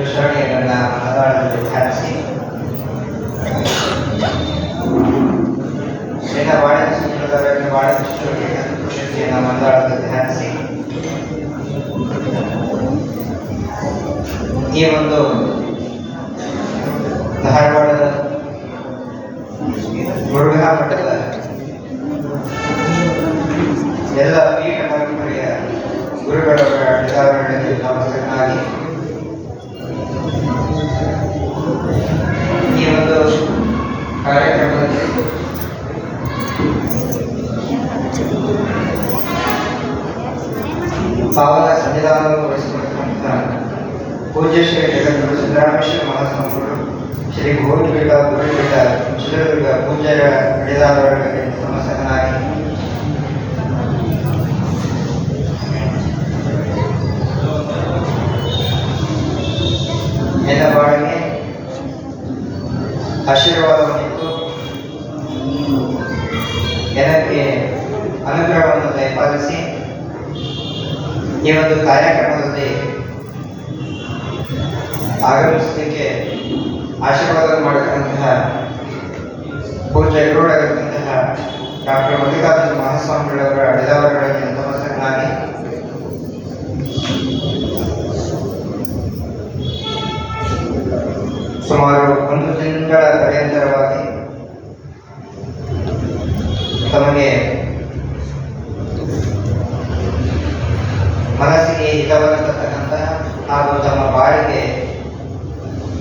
Krishna ಪಾವನ ಸಂವಿಧಾನವನ್ನು ವಹಿಸಿಕೊಟ್ಟಂತ ಪೂಜ್ಯ ಶ್ರೀ ಜಗದ್ಗುರು ಸಿದ್ದರಾಮೇಶ್ವರ ಮಹಾಸ್ವಾಮಿಗಳು, ಶ್ರೀ ಗೋವಿಂದ ಗುರುಪೀಠ ಚಿತ್ರದುರ್ಗ ಪೂಜ್ಯರ ಅಡಿದಾರರಿಗೆ ಸಮಸ್ಯೆಗಳಾಗಿ ಬಾಳಿಗೆ ಆಶೀರ್ವಾದವನ್ನಿತ್ತು ಜನಕ್ಕೆ ಅನುಗ್ರಹವನ್ನು ದಯಪಾಲಿಸಿ ಈ ಒಂದು ಕಾರ್ಯಕ್ರಮದಲ್ಲಿ ಆಗಮಿಸಲಿಕ್ಕೆ ಆಶೀರ್ವಾದ ಮಾಡತಕ್ಕಂತಹ ಪೂಜೆ ಗುರುಗಳಾಗಿರ್ತಕ್ಕಂತಹ ಡಾಕ್ಟರ್ ಮಲ್ಲಿಕಾರ್ಜುನ ಮಹಾಸ್ವಾಮಿಗಳವರ ಅಡಿದವರುಗಳಿಗೆ ನಮಸ್ಕರನಾಗಿ ಸುಮಾರು ಒಂದು ತಿಂಗಳ ಪರ್ಯಂತರವಾಗಿ ತಮಗೆ ಮನಸ್ಸಿಗೆ ಹಿತವನ್ನು ತರ್ತಕ್ಕಂತಹ ಹಾಗೂ ತಮ್ಮ ಬಾಳಿಗೆ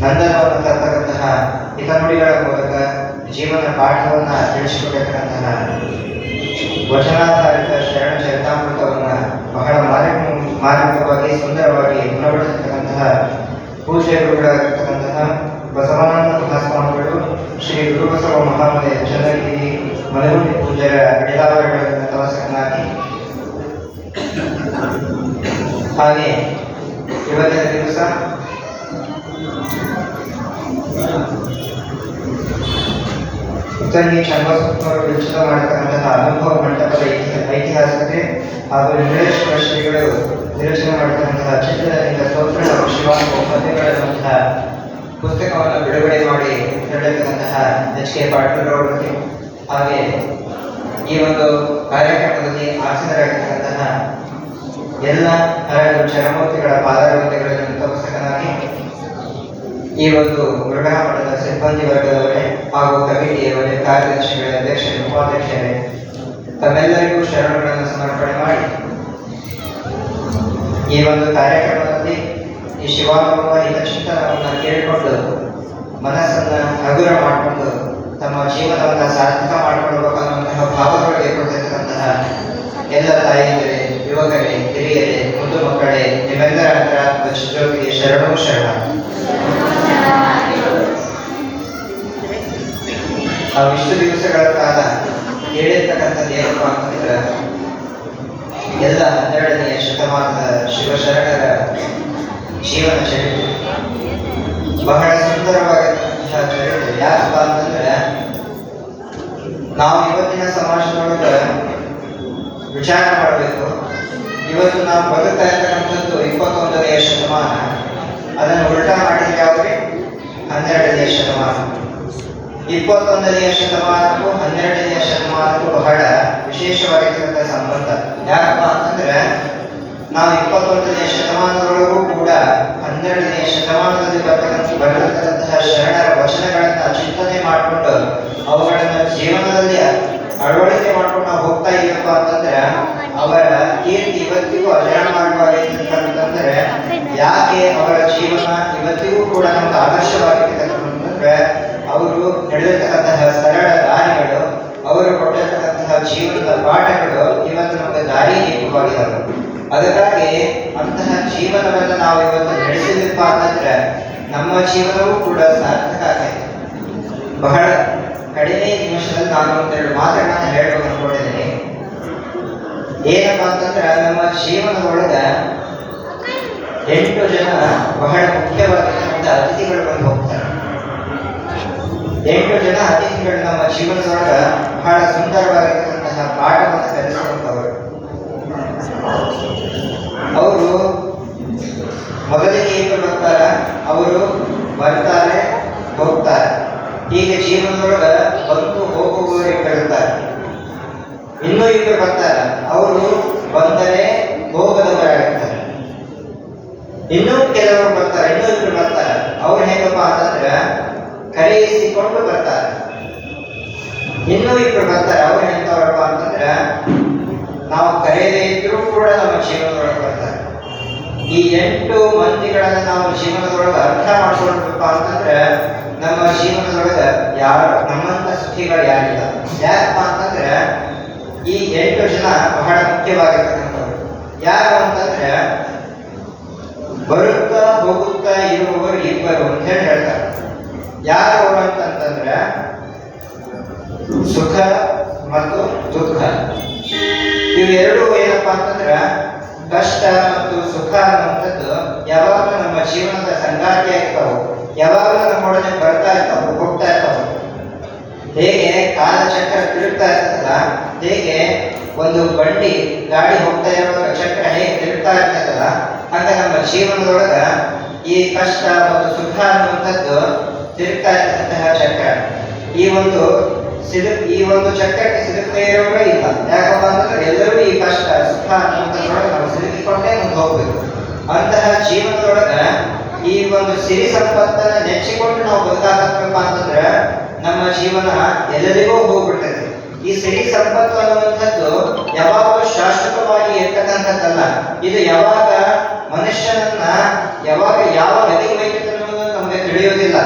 ನಂದನವನ್ನು ತರ್ತಕ್ಕಂತಹ ಹಿತನುಡಿಗಳ ಮೂಲಕ ಜೀವನ ಪಾಠವನ್ನು ತಿಳಿಸಿಕೊಟ್ಟಿರ್ತಕ್ಕಂತಹ ವಚನಾಧಾರಿತ ಶರಣ ಚರಿತಾಮೃತವನ್ನು ಬಹಳ ಮಾರ್ಮಿಕ ಮಾರ್ಮಿಕವಾಗಿ ಸುಂದರವಾಗಿ ಗುಣಪಡಿಸಿರ್ತಕ್ಕಂತಹ ಪೂಜ್ಯ ಗುರುಗಳಾಗಿರ್ತಕ್ಕಂತಹ ಬಸವಾನಂದ ಮಹಾಸ್ವಾಮಿಗಳು ಶ್ರೀ ಗುರುಬಸವ ಮಹಾಮನೆ ಚಂದ್ರಗಿರಿ ಪೂಜೆಯ ಪೂಜ್ಯರ ತಲಸಕನಾಗಿ ಹಾಗೆ, ಇವತ್ತಿನ ದಿವಸ ಉತ್ತಂಗಿ ಚನ್ನಬಸಪ್ಪನವರು ವಿಚಿತ ಮಾಡತಕ್ಕಂತಹ ಅನುಭವ ಮಂಟಪದ ಐತಿಹಾಸಿಕತೆ ಹಾಗೂ ಲಿಂಗೇಶ್ವರ ಶ್ರೀಗಳು ವಿರಚನೆ ಮಾಡತಕ್ಕಂತಹ ಚಿತ್ರದಿಂದ ಸ್ತೋತ್ರ ಶಿವಾನುಭವ ಪದ್ಯಗಳಂತಹ ಪುಸ್ತಕವನ್ನು ಬಿಡುಗಡೆ ಮಾಡಿ ತೆರಳಿರ್ತಕ್ಕಂತಹ ಎಚ್ ಕೆ ಪಾಟೀಲ್ ಅವರಿಗೆ ಹಾಗೆ ಈ ಒಂದು ಕಾರ್ಯಕ್ರಮದಲ್ಲಿ ಆಸನರಾಗಿರ್ತಕ್ಕಂತಹ ಎಲ್ಲ ಹರಡು ಚರಮೂರ್ತಿಗಳ ಪಾದಾರವಿಂದಗಳನ್ನು ತೋರಿಸಕನಾಗಿ ಈ ಒಂದು ಮೃಗಾ ಮಠದ ಸಿಬ್ಬಂದಿ ವರ್ಗದವರೇ ಹಾಗೂ ಕಮಿಟಿಯವರೇ, ಕಾರ್ಯದರ್ಶಿಗಳೇ, ಅಧ್ಯಕ್ಷರು, ಉಪಾಧ್ಯಕ್ಷರೇ, ತಮ್ಮೆಲ್ಲರಿಗೂ ಶರಣಗಳನ್ನು ಸಮರ್ಪಣೆ ಮಾಡಿ ಈ ಒಂದು ಕಾರ್ಯಕ್ರಮದಲ್ಲಿ ಈ ಶಿವಾನುಭವ ಹಿತಚಿಂತನವನ್ನು ಕೇಳಿಕೊಂಡು ಮನಸ್ಸನ್ನು ಹಗುರ ಮಾಡಿಕೊಂಡು ತಮ್ಮ ಜೀವನವನ್ನು ಸಾರ್ಥಕ ಮಾಡಿಕೊಳ್ಬೇಕನ್ನುವಂತಹ ಭಾವದೊಳಗೆ ಕೊಡ್ತಿರ್ತಕ್ಕಂತಹ ಎಲ್ಲ ತಾಯಿಗಳೇ, ಯುವಕರೇ, ಹಿರಿಯರೇ, ಮುದ್ದು ಮಕ್ಕಳೇ, ನಿಮ್ಮೆಲ್ಲರ ಅಂತರಾತ್ಮ ಜ್ಯೋತಿಗೆ ಶರಣೋ ಶರಣ. ಅವಿಷ್ಟು ದಿವಸಗಳ ಕಾಲ ಹೇಳಿರ್ತಕ್ಕಂಥದ್ದು ಏನಪ್ಪ ಅಂತಂದ್ರೆ, ಎಲ್ಲ ಹನ್ನೆರಡನೆಯ ಶತಮಾನದ ಶಿವಶರಣರ ಜೀವನ ಚರಿತ್ರೆ ಬಹಳ ಸುಂದರವಾಗಿರ್ತಕ್ಕಂತಹ ಚರಿತ್ರೆ. ಯಾಕಪ್ಪ ಅಂತಂದ್ರೆ ನಾವು ಇವತ್ತಿನ ಸಮಾಜದೊಳಗೆ ವಿಚಾರ ಮಾಡಬೇಕು. ಇವತ್ತು ನಾವು ಬದುಕ್ತಾ ಇರ್ತಕ್ಕಂಥದ್ದು ಇಪ್ಪತ್ತೊಂದನೆಯ ಶತಮಾನ. ಅದನ್ನು ಉಲ್ಟಾ ಮಾಡಿದ್ರೆ ಯಾವ್ರಿ ಹನ್ನೆರಡನೆಯ ಶತಮಾನ. ಇಪ್ಪತ್ತೊಂದನೆಯ ಶತಮಾನಕ್ಕೂ ಹನ್ನೆರಡನೆಯ ಶತಮಾನಕ್ಕೂ ಬಹಳ ವಿಶೇಷವಾಗಿರ್ತಕ್ಕಂಥ ಸಂಬಂಧ. ಯಾಕಪ್ಪ ಅಂತಂದ್ರೆ, ನಾವು ಇಪ್ಪತ್ತೊಂದನೆಯ ಶತಮಾನದೊಳಗೂ ಕೂಡ ಹನ್ನೆರಡನೆಯ ಶತಮಾನದಲ್ಲಿ ಬರ್ತಕ್ಕಂಥ ಬರೆದಂತಹ ಶರಣರ ವಚನಗಳನ್ನ ಚಿಂತನೆ ಮಾಡಿಕೊಂಡು ಅವುಗಳನ್ನ ಜೀವನದಲ್ಲಿ ಅಳವಡಿಕೆ ಮಾಡ್ಕೊಂಡು ನಾವು ಹೋಗ್ತಾ ಇದೀವಪ್ಪ ಅಂತಂದ್ರೆ ಅವರ ಕೀರ್ತಿ ಇವತ್ತಿಗೂ ಅಂತಂದ್ರೆ ಯಾಕೆ ಅವರ ಜೀವನ ಇವತ್ತಿಗೂ ಕೂಡ ನಮ್ಗೆ ಆದರ್ಶವಾಗಿರ್ತಕ್ಕಂತಂದ್ರೆ ಅವರು ನಡೆದಿರ್ತಕ್ಕಂತಹ ಸರಳ ದಾರಿಗಳು, ಅವರು ಕೊಟ್ಟಿರ್ತಕ್ಕಂತಹ ಜೀವನದ ಪಾಠಗಳು ಇವತ್ತು ನಮಗೆ ದಾರಿ ದೀಪವಾಗಿದ್ದಾವೆ ಅದಕ್ಕಾಗಿ ಅಂತಹ ಜೀವನವನ್ನು ನಾವು ಇವತ್ತು ನಡೆಸಿದಪ್ಪ ಅಂತಂದ್ರೆ ನಮ್ಮ ಜೀವನವೂ ಕೂಡ ಸಾರ್ಥಕ ಆಗೈತೆ ಬಹಳ ಕಡಿಮೆ ನಿಮಿಷದಲ್ಲಿ ನಾನು ಒಂದೆರಡು ಮಾತುಗಳನ್ನ ಹೇಳಬೇಕು ಅನ್ಕೊಂಡಿದ್ದೀನಿ. ಏನಪ್ಪ ಅಂತಂದ್ರೆ ನಮ್ಮ ಜೀವನದೊಳಗ ಎಂಟು ಜನ ಬಹಳ ಮುಖ್ಯವಾಗಿರ್ತಕ್ಕಂಥ ಅತಿಥಿಗಳು ಬಂದು ಹೋಗ್ತಾರೆ. ಎಂಟು ಜನ ಅತಿಥಿಗಳು ನಮ್ಮ ಜೀವನದೊಳಗ ಬಹಳ ಸುಂದರವಾಗಿರ್ತಕ್ಕಂತಹ ಪಾಠವನ್ನು ಕಲಿಸುವಂತವರು. ಅವರು ಮೊದಲಿಗೆ ಏನು ಬರ್ತಾರ ಅವರು ಬರ್ತಾರೆ, ಹೋಗ್ತಾರೆ. ಹೀಗೆ ಜೀವನದೊಳಗ ಬಂದು ಹೋಗುವವರೇ ಇಬ್ಬರು ಇರ್ತಾರೆ ಇನ್ನೂ ಇಬ್ಬರು ಬರ್ತಾರೆ. ಅವರು ಬಂದರೆ ಹೋಗದವರಾಗಿರ್ತಾರೆ. ಇನ್ನೂ ಕೆಲವರು ಬರ್ತಾರೆ, ಇನ್ನೂ ಇಬ್ಬರು ಬರ್ತಾರೆ. ಅವ್ರು ಹೆಂಗಪ್ಪ ಅಂತಂದ್ರೆ, ಕರೆಯಿಸಿಕೊಂಡು ಬರ್ತಾರೆ. ಇನ್ನೂ ಇಬ್ರು ಬರ್ತಾರೆ. ಅವ್ರು ಎಂತವ್ರಪ್ಪ? ನಾವು ಕರೆಯದೇ ಇದ್ರೂ ಕೂಡ ನಮ್ಮ ಜೀವನದೊಳಗೆ ಬರ್ತಾರೆ ಈ ಎಂಟು ಮಂದಿಗಳನ್ನು ನಾವು ಜೀವನದೊಳಗೆ ಅರ್ಥ ಮಾಡ್ಕೊಳ್ಬೇಕಪ್ಪ ಅಂತಂದ್ರೆ ನಮ್ಮ ಜೀವನದೊಳಗೆ ಯಾರು ನಮ್ಮಂತ ಸುಖಿಗಳು ಯಾರಿಲ್ಲ. ಯಾಕಪ್ಪ ಅಂತಂದ್ರೆ ಈ ಎಂಟು ಜನ ಬಹಳ ಮುಖ್ಯವಾಗಿರ್ತಕ್ಕಂಥವ್ರು. ಯಾರು ಅಂತಂದ್ರೆ ಬರುತ್ತಾ ಹೋಗುತ್ತಾ ಇರುವವರು ಇಬ್ಬರು ಅಂತ ಹೇಳಿ ಹೇಳ್ತಾರೆ. ಯಾರು ಅಂತಂತಂದ್ರೆ ಸುಖ ಮತ್ತು ದುಃಖ. ಇವೆರಡು ಏನಪ್ಪಾ ಅಂತಂದ್ರ ಕಷ್ಟ ಮತ್ತು ಸುಖ ಅನ್ನುವಂಥದ್ದು ಯಾವಾಗಲೂ ನಮ್ಮ ಜೀವನದ ಸಂಗಾತಿ ಆಗ್ತಾವು ಯಾವಾಗಲೂ ನಮ್ಮೊಡನೆ ಬರ್ತಾ ಇರ್ತಾವೆ, ಹೋಗ್ತಾ ಇರ್ತಾವೆ. ಹೇಗೆ ಕಾಲಚಕ್ರ ತಿರುಗ್ತಾ ಇರ್ತದಲ್ಲ, ಹೇಗೆ ಒಂದು ಬಂಡಿ ಗಾಡಿ ಹೋಗ್ತಾ ಇರುವಾಗ ಚಕ್ರ ಹೇಗೆ ತಿರುಗ್ತಾ ಇರ್ತದಲ್ಲ, ಹಂಗೆ ನಮ್ಮ ಜೀವನದೊಳಗ ಈ ಕಷ್ಟ ಮತ್ತು ಸುಖ ಅನ್ನುವಂಥದ್ದು ತಿರುಗ್ತಾ ಇರ್ತಕ್ಕಂತಹ ಚಕ್ರ. ಈ ಒಂದು ಸಿಲು ಈ ಒಂದು ಚಕ್ರಕ್ಕೆ ಸಿಲುಕದೇ ಇರೋರೇ ಇಲ್ಲ. ಯಾಕಪ್ಪ ಅಂದ್ರೆ ಎಲ್ಲರೂ ಈ ಕಷ್ಟ, ಸುಖ ಅನ್ನುವಂಥದ್ರೊಳಗೆ ನಾವು ಸಿಲುಕಿಕೊಂಡೇ ಮುಂದೆ ಹೋಗ್ಬೇಕು. ಅಂತಹ ಜೀವನದೊಳಗ ಈ ಒಂದು ಸಿರಿ ಸಂಪತ್ತನ್ನ ನೆಚ್ಚಿಕೊಂಡು ನಾವು ಬದುಕಾಗಬೇಕಪ್ಪ ಅಂತಂದ್ರೆ ನಮ್ಮ ಜೀವನ ಎಲ್ಲರಿಗೂ ಹೋಗ್ಬಿಡ್ತದೆ ಈ ಸಿರಿ ಸಂಪತ್ತು ಅನ್ನುವಂಥದ್ದು ಯಾವಾಗಲೂ ಶಾಶ್ವತವಾಗಿ ಇರ್ತಕ್ಕಂಥದ್ದಲ್ಲ. ಇದು ಯಾವಾಗ ಮನುಷ್ಯನನ್ನ ಯಾವಾಗ ಯಾವ ಗತಿಗೆ ಒಯ್ಯುತ್ತೆ ಅನ್ನೋದು ನಮಗೆ ತಿಳಿಯೋದಿಲ್ಲ.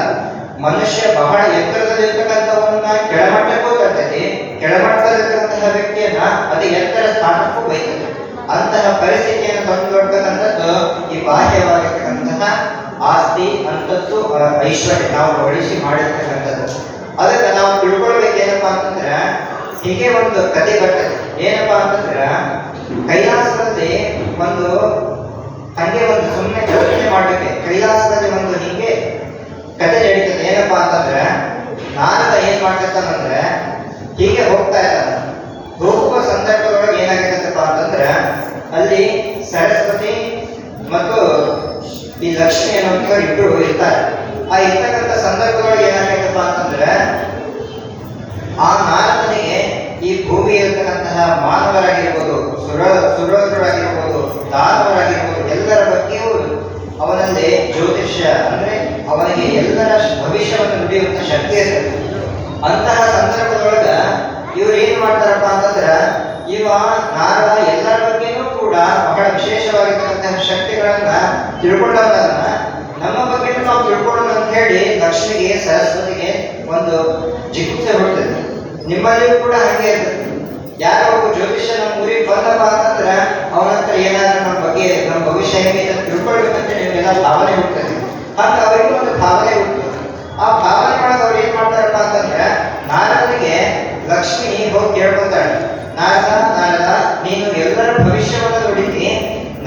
ಮನುಷ್ಯ ಬಹಳ ಎತ್ತರದಲ್ಲಿರ್ತಕ್ಕಂಥವನ್ನ ಕೆಳಮಟ್ಟಕ್ಕೂ ತರ್ತೈತಿ ಕೆಳಮಟ್ಟದಲ್ಲಿರ್ತಕ್ಕಂತಹ ವ್ಯಕ್ತಿಯನ್ನ ಅತಿ ಎತ್ತರ ಸ್ಥಾನಕ್ಕೂ ಬೈತದೆ. ಅಂತಹ ಪರಿಸ್ಥಿತಿಯನ್ನು ತಂದುಕೊಡ್ತಕ್ಕಂಥದ್ದು ಈ ಬಾಹ್ಯವಾಗಿರ್ತಕ್ಕಂತಹ ಆಸ್ತಿ ಅಂತದ್ದು ಐಶ್ವರ್ಯ ನಾವು ಒಳಿಸಿ ಮಾಡಿರ್ತಕ್ಕಂಥದ್ದು. ಅದಕ್ಕೆ ನಾವು ತಿಳ್ಕೊಳ್ಬೇಕೇನಪ್ಪಾ ಅಂತಂದ್ರೆ, ಹೀಗೆ ಒಂದು ಕತೆ ಬರ್ತದೆ ಏನಪ್ಪಾ ಅಂತಂದ್ರೆ, ಕೈಲಾಸದಲ್ಲಿ ಒಂದು ಹಂಗೆ ಒಂದು ಸುಮ್ಮನೆ ಕಲ್ಪನೆ ಮಾಡಲಿಕ್ಕೆ, ಕೈಲಾಸದಲ್ಲಿ ಒಂದು ಹೀಗೆ ಕತೆ ಏನಪ್ಪಾ ಅಂತಂದ್ರೆ ನಾರದ ಏನ್ ಮಾಡ್ತಿರ್ತಾನಂದ್ರೆ, ಹೀಗೆ ಹೋಗ್ತಾ ಇರ್ತಾನ ಹೋಗುವ ಸಂದರ್ಭದೊಳಗೆ ಏನಾಗಿರ್ತಪ್ಪ ಅಂತಂದ್ರೆ, ಅಲ್ಲಿ ಸರಸ್ವತಿ ಮತ್ತು ಈ ಲಕ್ಷ್ಮಿ ಅನ್ನೋ ಇಬ್ರು ಇರ್ತಾರೆ. ಆ ಇರ್ತಕ್ಕಂಥ ಸಂದರ್ಭದೊಳಗೆ ಏನಾಗೈತಪ್ಪ ಅಂತಂದ್ರೆ, ಆ ನಾರದನಿಗೆ ಈ ಭೂಮಿ ಇರತಕ್ಕಂತಹ ಮಾನವರಾಗಿರ್ಬೋದು, ಸುರ ಸುರರಾಗಿರ್ಬೋದು ದಾನವರಾಗಿರ್ಬೋದು, ಎಲ್ಲರ ಬಗ್ಗೆಯೂ ಅವನಲ್ಲಿ ಜ್ಯೋತಿಷ್ಯ ಅಂದ್ರೆ ಅವನಿಗೆ ಎಲ್ಲರ ಭವಿಷ್ಯವನ್ನು ನುಡಿಯುವಂತ ಶಕ್ತಿ ಇರ್ತದೆ ಅಂತಹ ಸಂದರ್ಭದೊಳಗ ಇವ್ರು ಏನು ಮಾಡ್ತಾರಪ್ಪ ಅಂತಂದ್ರೆ, ಇವ ನಾರದ ಎಲ್ಲರ ಬಗ್ಗೆನೂ ಕೂಡ ಬಹಳ ವಿಶೇಷವಾಗಿರ್ತಕ್ಕಂತಹ ಶಕ್ತಿಗಳನ್ನ ತಿಳ್ಕೊಂಡವನ್ನ ನಮ್ಮ ಬಗ್ಗೆ ನಾವು ತಿಳ್ಕೊಳ್ಳೋಣ ಅಂತ ಹೇಳಿ ಲಕ್ಷ್ಮಿಗೆ, ಸರಸ್ವತಿಗೆ ಒಂದು ಜಿಗುಪ್ಸೆ ಹೊಡ್ತದೆ. ನಿಮ್ಮಲ್ಲಿಯೂ ಕೂಡ ಹಾಗೆ ಇರ್ತದೆ ಯಾರೋ ಒಬ್ಬ ಜ್ಯೋತಿಷ್ಯ ನಮ್ಮ ಊರಿಗೆ ಬಂದಪ್ಪ ಅಂತಂದ್ರೆ ಅವನ ಹತ್ರ ಏನಾದ್ರೂ ನಮ್ಮ ಬಗ್ಗೆ, ನಮ್ಮ ಭವಿಷ್ಯ ಹೇಗೆ ತಿಳ್ಕೊಳ್ಬೇಕಂತ ನಿಮಗೆಲ್ಲ ಭಾವನೆ ಹುಡ್ತದೆ ಹಾಗೆ ಅವರಿಗೆ ಒಂದು ಭಾವನೆ ಉಂಟು. ಆ ಭಾವನೆ ಒಳಗೆ ಅವ್ರು ಏನ್ ಮಾಡ್ತಾರಪ್ಪ ಅಂತಂದ್ರೆ, ನಾರದನಿಗೆ ಲಕ್ಷ್ಮಿ ಹೋಗಿ ಕೇಳ್ಕೊತಾಳೆ ನಾರದ ನಾರದ, ನೀನು ಎಲ್ಲರ ಭವಿಷ್ಯವನ್ನು ನುಡಿತಿ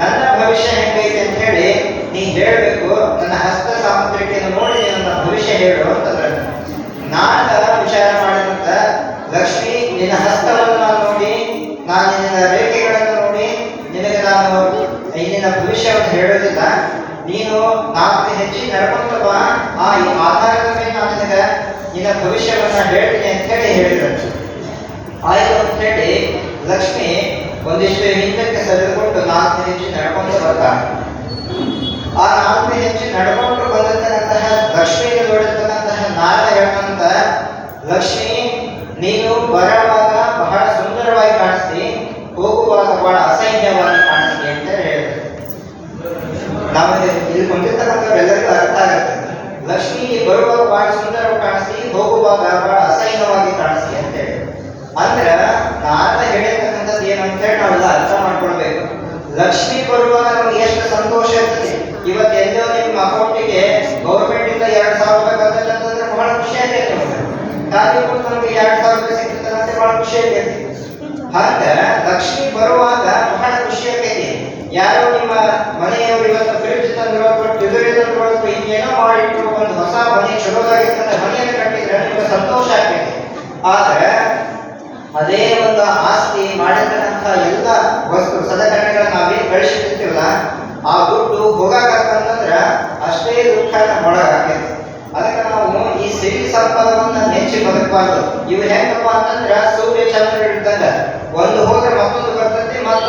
ನನ್ನ ಭವಿಷ್ಯ ಹೆಂಗೈತೆ ಅಂತ ಹೇಳಿ ನೀ ಹೇಳ್ಬೇಕು, ನನ್ನ ಹಸ್ತ ಸಾಮುದ್ರಿಕೆಯನ್ನು ನೋಡಿ ನನ್ನ ಭವಿಷ್ಯ ಹೇಳು ಅಂತಂದ್ರೆ. ನಾರದ ವಿಚಾರ ಮಾಡಿದಂತ ಲಕ್ಷ್ಮಿ ನಿನ್ನ ಹಸ್ತವನ್ನು ನಾನು ನೋಡಿ ನಾನು ನಿನ್ನ ರೇಖೆಗಳನ್ನು ನೋಡಿ ನಿನಗೆ ನಾನು ಈ ನಿನ್ನ ಭವಿಷ್ಯವನ್ನು ಹೇಳೋದಿಲ್ಲ ನೀನು ನಾಲ್ಕು ಹೆಚ್ಚಿ ನಡ್ಕೊಂತ ಬಾ ಆ ಈ ಆಧಾರದ ಮೇಲೆ ನಾನು ನಿನಗೆ ನಿನ್ನ ಭವಿಷ್ಯವನ್ನ ಹೇಳ್ತೀನಿ ಅಂತ ಹೇಳಿ ಹೇಳಿದ್ರು. ಆಯ್ತು ಅಂತ ಹೇಳಿ ಲಕ್ಷ್ಮಿ ಒಂದಿಷ್ಟು ಹಿಂದಕ್ಕೆ ಸರಿದುಕೊಂಡು ನಾಲ್ಕು ಹೆಚ್ಚು ನಡ್ಕೊಂಡು ಬರ್ತಾಳೆ ಆ ನಾಲ್ಕು ಹೆಚ್ಚು ನಡ್ಕೊಂಡು ಬಂದಿರ್ತಕ್ಕಂತಹ ಲಕ್ಷ್ಮಿಗೆ ನೋಡಿರ್ತಕ್ಕಂತಹ ನಾರದ ಹೇಳ್ತಂತ ಲಕ್ಷ್ಮಿ, ನೀನು ಬರವಾಗ ಬಹಳ ಸುಂದರವಾಗಿ ಕಾಣಿಸ್ತಿ, ಹೋಗುವಾಗ ಬಹಳ ಅಸಹ್ಯವಾಗಿ ಕಾಣಿಸ್ತಿ ಅಂತ ಹೇಳಿದ್ರು ನಮಗೆ ಇಲ್ಲಿ ಬಂದಿರ್ತಕ್ಕಂಥವ್ರೆಲ್ಲರಿಗೂ ಅರ್ಥ ಆಗುತ್ತೆ ಲಕ್ಷ್ಮಿ ಬರುವಾಗ ಬಹಳ ಸುಂದರವಾಗಿ ಬಹಳ ಅಸಹ್ಯವಾಗಿ ಕಾಣಿಸಿ ಅಂತ ಹೇಳಿ. ಅಂದ್ರೆ ನಾರದ ಹೇಳಿರ್ತಕ್ಕಂಥದ್ದು ಏನು ಅಂತ ಹೇಳಿ ನಾವೆಲ್ಲ ಅರ್ಥ ಮಾಡ್ಕೊಳ್ಬೇಕು. ಲಕ್ಷ್ಮಿ ಬರುವಾಗ ನಮ್ಗೆ ಎಷ್ಟು ಸಂತೋಷ ಇರ್ತದೆ. ಇವತ್ತು ಎಲ್ಲೋ ನಿಮ್ಮ ಅಕೌಂಟಿಗೆ ಗೌರ್ಮೆಂಟ್ ಇಂದ ಎರಡ್ ಸಾವಿರ ರೂಪಾಯಿ ಬರ್ತದೆ ಅಂತಂದ್ರೆ ಬಹಳ ಖುಷಿ ಆಗೈತೆ ಖಾಲಿ ಕೊಟ್ಟು ನಮ್ಗೆ ಎರಡ್ ಸಾವಿರ ರೂಪಾಯಿ ಸಿಗ್ತದೆ ಅಂತ ಬಹಳ ಖುಷಿ ಆಗೈತಿ ಹಾಗ ಲಕ್ಷ್ಮಿ ಬರುವಾಗ ಬಹಳ ಖುಷಿ ಯಾರೋ ನಿಮ್ಮ ಮನೆಯವರು ಇವತ್ತು ಫ್ರಿಡ್ಜ್ ಏನೋ ಮಾಡಿಟ್ಟು ಒಂದು ಹೊಸ ಮನೆ ಚಲೋದಾಗಿರ್ತಂದ್ರೆ ಮನೆಯನ್ನು ಕಟ್ಟಿದ್ರೆ ನಿಮ್ಗೆ ಸಂತೋಷ ಆಗ್ತೈತಿ ಆದ್ರೆ ಅದೇ ಒಂದು ಆಸ್ತಿ ಮಾಡಿರ್ತಕ್ಕಂಥ ಎಲ್ಲ ವಸ್ತು, ಸಲಕರಣೆಗಳನ್ನ ನಾವೇ ಗಳಿಸಿರ್ತೀವಲ್ಲ ಆ ದುಡ್ಡು ಹೋಗಾಕಂತಂದ್ರೆ ಅಷ್ಟೇ ದುಃಖ ಒಳಗಾಕೈತಿ ಅದಕ್ಕೆ ನಾವು ಈ ಸಿರಿ ಸಂಪದವನ್ನ ನೆಚ್ಚಿ ಬದುಕಬಾರ್ದು. ಇವು ಹೆಂಗಪ್ಪ ಅಂತಂದ್ರೆ ಸೂರ್ಯ ಚಂದ್ರ ಇದ್ದಂಗ. ಒಂದು ಹೋದ್ರೆ ಮತ್ತೊಂದು ಬರ್ತೈತಿ ಮತ್ತು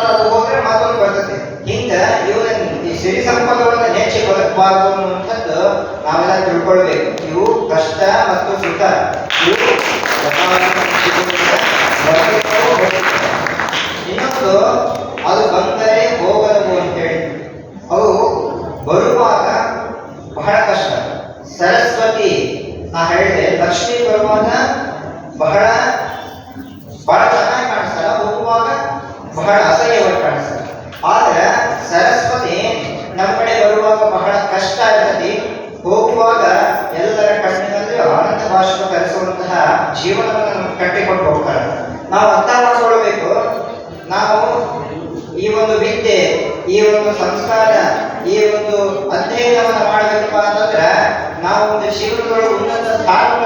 ಹೋದ್ರೆ ಬರ್ತದೆ. ಹಿಂಗ ಇವನ್ನ ಈ ಸಿರಿ ಸಂಪದವನ್ನ ನೆಚ್ಚಿ ಬದುಕಬಾರ್ದು ಅನ್ನುವಂಥದ್ದು ನಾವೆಲ್ಲ ತಿಳ್ಕೊಳ್ಬೇಕು. ಇವು ಕಷ್ಟ ಮತ್ತು ಸುಖ. ಇವು ಇನ್ನೊಂದು, ಅದು ಬಂದರೆ ಹೋಗಲವು errado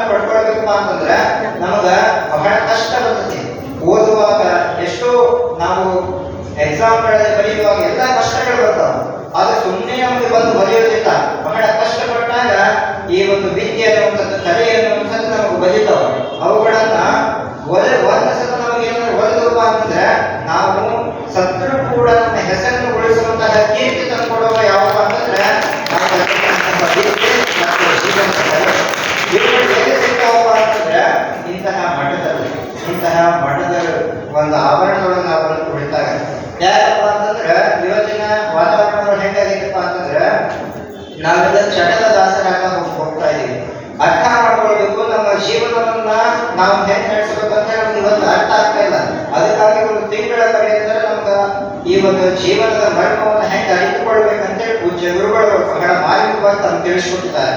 ಜೀವನದ ಮರ್ಮವನ್ನು ಹೆಂಗ್ ಅರಿತುಕೊಳ್ಬೇಕಂತೇಳಿ ಪೂಜ್ಯ ಗುರುಗಳು ಬಹಳ ಮಾರ್ಮಿಕವಾಗಿ ಅಂತ ತಿಳಿಸ್ಕೊಟ್ಟಿದ್ದಾರೆ.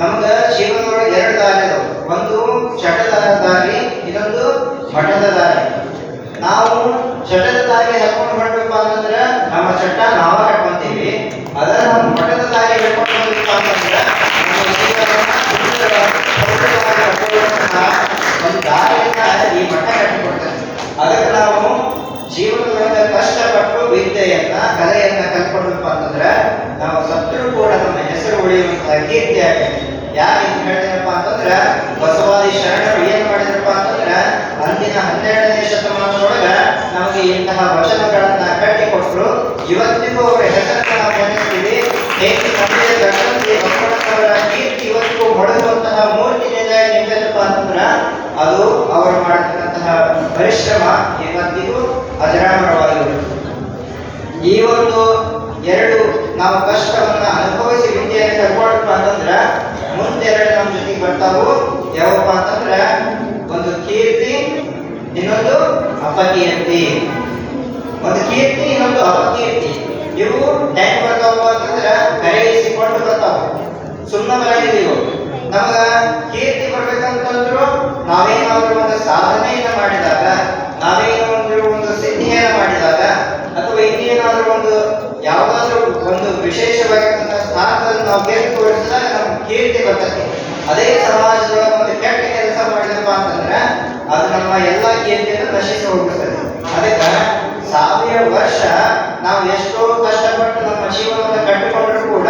ನಮ್ಗ ಜೀವನದೊಳಗೆ ಎರಡು ದಾರಿ ಒಂದು ಚಟದ ದಾರಿ ಇನ್ನೊಂದು ಮಠದ ದಾರಿ ನಾವು ಚಟದ ದಾರಿ ಹಾಕೊಂಡು ಹೊರಡ್ಬೇಕು ಅಂತಂದ್ರೆ, ನಮ್ಮ ಚಟ ನಾವ ಹಾಕೊಂತೀವಿ ಅದ ನಾವು ಮಠದ ದಾರಿ ಹಾಕೊಂಡು ಹೋಗ್ಬೇಕು ಅಂತಂದ್ರೆ ಒಂದು ದಾರಿಯನ್ನ ಈ ಮಠ ಕಟ್ಟಿಕೊಡ್ತದೆ. ಅದಕ್ಕೆ ನಾವು ಜೀವನದೊಳಗೆ ಕಷ್ಟಪಟ್ಟು ವಿದ್ಯೆಯನ್ನ ಕಲೆಯನ್ನ ಕಲ್ತ್ಕೊಳ್ಬೇಕು ಅಂತಂದ್ರೆ ನಾವು ಸತ್ರು ಕೂಡ ನಮ್ಮ ಹೆಸರು ಉಳಿಯುವಂತಹ ಕೀರ್ತಿ ಯಾಕೆ ಅಂತ ಹೇಳಿದ್ರಪ್ಪ ಅಂತಂದ್ರೆ ಬಸವಾದಿ ಶರಣರು ಏನ್ ಮಾಡಿದ್ರಪ್ಪ ಅಂತಂದ್ರೆ ಅಂದಿನ ಹನ್ನೆರಡನೇ ಶತಮಾನದೊಳಗ ನಮಗೆ ಇಂತಹ ವಚನಗಳನ್ನ ಕಟ್ಟಿಕೊಟ್ರು. ಇವತ್ತಿಗೂ ಅವರ ಹೆಸರನ್ನ ನಾವು ನೆನೆಸ್ತೀವಿ ಹೇಗೆ ತಂದೆ ಗಣಪತಿ ಬಸವಣ್ಣನವರ ಕೀರ್ತಿ ಇವತ್ತಿಗೂ ಹೊಡೆದುವಂತಹ ಮೂರ್ತಿ ನಿಂತಪ್ಪ ಅಂತಂದ್ರೆ ಅದು ಅವರು ಮಾಡತಕ್ಕಂತಹ ಪರಿಶ್ರಮ. ಇವತ್ತಿಗೂ ಅಜರಾಮರವಾಗಿರುತ್ತೆ ಈ ಒಂದು ಎರಡು ನಾವು ಕಷ್ಟವನ್ನ ಅನುಭವಿಸಿ ವಿದ್ಯೆಯನ್ನು ಅಂತಂದ್ರ ಮುಂದೆ ಎರಡು ನಮ್ಮ ಜೊತೆಗೆ ಬರ್ತಾವು. ಯಾವಪ್ಪ ಅಂತಂದ್ರ ಒಂದು ಕೀರ್ತಿ, ಇನ್ನೊಂದು ಅಪಕೀರ್ತಿ. ಒಂದು ಕೀರ್ತಿ, ಇನ್ನೊಂದು ಅಪಕೀರ್ತಿ. ಇವು ಹೆಂಗ್ ಬರ್ತಾವ ಅಂತಂದ್ರ ಕರೆಯಿಸಿಕೊಂಡು ಬರ್ತಾವ. ಸುಮ್ಮನೆ ಇವು ನಮಗ ಕೀರ್ತಿ ಬರ್ಬೇಕಂತಂದ್ರು ನಾವೇನಾದ್ರೂ ಒಂದು ಸಾಧನೆಯನ್ನ ಮಾಡಿದಾಗ, ನಾವೇನಾದ್ರೂ ಒಂದು ಸಿದ್ಧಿಯನ್ನ ಮಾಡಿದಾಗ ಅಥವಾ ಇನ್ನೇನಾದ್ರೂ ಒಂದು ಯಾವುದಾದ್ರೂ ಒಂದು ವಿಶೇಷವಾಗಿರ್ತಕ್ಕಂಥ ಸ್ಥಾನದಲ್ಲಿ ನಾವು ತೋರಿಸಿದಾಗ ನಮ್ಗೆ ಕೀರ್ತಿ ಬರ್ತದೆ. ಅದೇ ಸಮಾಜದೊಳಗೆ ಒಂದು ಕೆಟ್ಟ ಕೆಲಸ ಮಾಡಿದಪ್ಪ ಅಂತಂದ್ರೆ ಅದು ನಮ್ಮ ಎಲ್ಲ ಕೀರ್ತಿಯನ್ನು ನಶಿಸಿ ಹೋಗ್ಬಿಡ್ತದೆ. ಅದಕ್ಕೆ ಸಾವಿರ ವರ್ಷ ನಾವು ಎಷ್ಟೋ ಕಷ್ಟಪಟ್ಟು ನಮ್ಮ ಜೀವನವನ್ನು ಕಟ್ಟಿಕೊಂಡ್ರೂ ಕೂಡ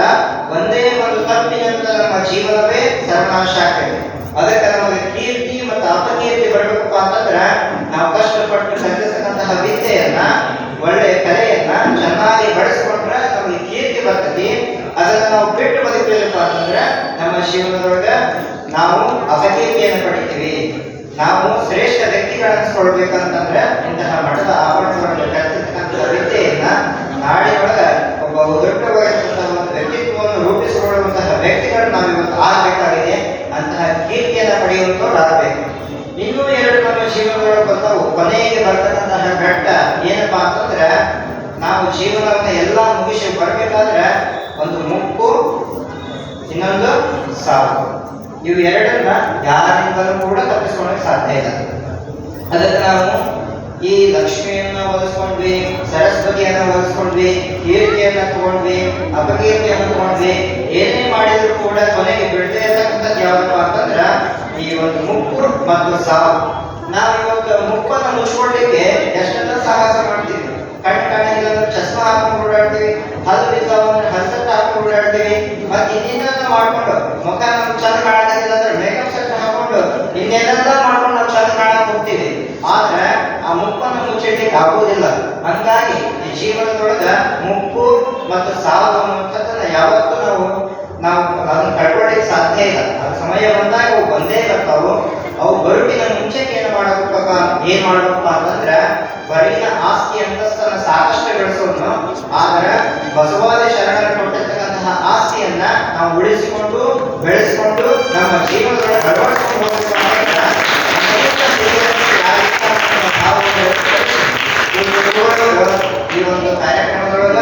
ಒಂದೇ ಒಂದು ತಪ್ಪಿನಿಂದ ನಮ್ಮ ಜೀವನವೇ ಸರ್ವನಾಶ ಆಗ್ತದೆ. ಅದಕ್ಕೆ ನಮಗೆ ಕೀರ್ತಿ ಮತ್ತು ಅಪಕೀರ್ತಿ ಬರಬೇಕಪ್ಪ ಅಂತಂದ್ರೆ ನಾವು ಕಷ್ಟಪಟ್ಟು ಕಲಿತಕ್ಕಂತಹ ವಿದ್ಯೆಯನ್ನ ಒಳ್ಳೆ ಕಲೆಯನ್ನ ಚೆನ್ನಾಗಿ ಬಳಸ್ಕೊಂಡ್ರೆ ನಮಗೆ ಕೀರ್ತಿ ಬರ್ತದೆ ಅದನ್ನ ನಾವು ಬಿಟ್ಟು ಬದುಕಲಿಲ್ಲಪ್ಪ ಅಂತಂದ್ರೆ ನಮ್ಮ ಜೀವನದೊಳಗ ನಾವು ಅಪಕೀರ್ತಿಯನ್ನು ಪಡಿತೀವಿ. ನಾವು ಶ್ರೇಷ್ಠ ವ್ಯಕ್ತಿಗಳನ್ನಿಸ್ಕೊಳ್ಬೇಕಂತಂದ್ರೆ ಇಂತಹ ಮಠದ ಆವರಣಗಳಲ್ಲಿ ಕಲಿತಿರ್ತಕ್ಕಂಥ ವಿದ್ಯೆಯನ್ನ ನಾಡಿನೊಳಗ ಒಬ್ಬ ದೊಡ್ಡವಾಗಿರ್ತಕ್ಕಂತಹ ಒಂದು ವ್ಯಕ್ತಿತ್ವವನ್ನು ರೂಪಿಸಿಕೊಳ್ಳುವಂತಹ ವ್ಯಕ್ತಿಗಳು ನಾವು ಇವತ್ತು ಆಗಬೇಕಾಗಿದೆ ಅಂತಹ ಕೀರ್ತಿಯನ್ನು ಪಡೆಯುವಂತವ್ರಾಗಬೇಕು ಇನ್ನೂ ಎರಡು ನಮ್ಮ ಜೀವನದೊಳಗೆ ಬರ್ತಾವು ಕೊನೆಗೆ ಬರ್ತಕ್ಕಂತಹ ಘಟ್ಟ ಏನಪ್ಪಾ ಅಂತಂದ್ರೆ ನಾವು ಜೀವನವನ್ನ ಎಲ್ಲ ಮುಗಿಸಿ ಬರ್ಬೇಕಾದ್ರೆ ಒಂದು ಮುಕ್ಕು ಇನ್ನೊಂದು ಸಾವು ಇವು ಎರಡನ್ನ ಯಾರಿಂದಲೂ ಕೂಡ ತಪ್ಪಿಸ್ಕೊಳ್ಳೋಕೆ ಸಾಧ್ಯ ಇಲ್ಲ ಅದಕ್ಕೆ ನಾವು ಈ ಲಕ್ಷ್ಮಿಯನ್ನ ಒಲಿಸ್ಕೊಂಡ್ವಿ ಸರಸ್ವತಿಯನ್ನ ಒರೆಸ್ಕೊಂಡ್ವಿ ಕೀರ್ತಿಯನ್ನ ತಗೊಂಡ್ವಿ, ಅಪಕೀರ್ತಿಯನ್ನ ತಗೊಂಡ್ವಿ, ಏನೇ ಮಾಡಿದ್ರು ಕೂಡ ಕೊನೆಗೆ ಬಿಡದೇ ಇರತಕ್ಕಂಥದ್ದು ಯಾವ್ದಪ್ಪ ಅಂತಂದ್ರ ಈ ಒಂದು ಮುಪ್ಪು ಮತ್ತು ಸಾವು. ನಾವು ಇವತ್ತು ಮುಪ್ಪನ್ನ ಮುಚ್ಕೊಳ್ಳಿಕ್ಕೆ ಎಷ್ಟೆಲ್ಲ ಸಾಹಸ ಮಾಡ್ತೀವಿ? ಕಣ್ ಕಣ್ಣಿಂದ ಚಸ್ಮಾ ಹಾಕೊಂಡು ಓಡಾಡ್ತೀವಿ ಹಲ್ಲು ಬಿದ್ದಾವ ಅಂದ್ರೆ ಹಲ್ಸಟ್ ಹಾಕೊಂಡು ಓಡಾಡ್ತೀವಿ, ಮತ್ತೆ ಇನ್ನೇನೆಲ್ಲ ಮಾಡ್ಕೊಂಡು, ಮುಖ ನಮ್ಗೆ ಚಂದ ಕಾಣೋದಿಲ್ಲ ಅಂದ್ರೆ ಮೇಕಪ್ ಸೆಟ್ ಹಾಕೊಂಡು ಇನ್ನೇನೆಲ್ಲ ಮಾಡ್ಕೊಂಡು ಚಂದ ಹೋಗ್ತೀವಿ ಆದ್ರೆ ಆ ಮುಪ್ಪನ್ನು ಮುಚ್ಚಿಡ್ಲಿಕ್ಕೆ ಆಗುವುದಿಲ್ಲ. ಹಂಗಾಗಿ ಈ ಜೀವನದೊಳಗ ಮುಪ್ಪು ಮತ್ತು ಸಾವು ಅನ್ನುವಂಥದ್ದನ್ನ ಯಾವತ್ತೂ ನಾವು ನಾವು ಅದನ್ನು ಕಟ್ಕೊಳ್ಳಿಕ್ಕೆ ಸಾಧ್ಯ ಇಲ್ಲ. ಆ ಸಮಯ ಬಂದಾಗ ಅವು ಬಂದೇ ಬರ್ತಾವು. ಅವು ಬರುವಿನ ಮುಂಚೆಗೆ ಏನು ಮಾಡಬೇಕಪ್ಪ? ಏನ್ ಮಾಡಬೇಕಪ್ಪ ಅಂತಂದ್ರೆ ಬರೀನ ಆಸ್ತಿ ಅಂತಸ್ತನ್ನ ಸಾಕಷ್ಟು ಗಳಿಸೋದು ಆದ್ರೆ ಬಸವಾದಿ ಶರಣರ ಕೊಟ್ಟಿರ್ತಕ್ಕಂತಹ ಆಸ್ತಿಯನ್ನ ನಾವು ಉಳಿಸಿಕೊಂಡು, ಬೆಳೆಸಿಕೊಂಡು ನಮ್ಮ ಜೀವನದೊಳಗೆ ಅಳವಡಿಸಿಕೊಂಡು ಹೋಗ್ಬೇಕು ಈ ಒಂದು ಕಾರ್ಯಕ್ರಮದೊಳಗ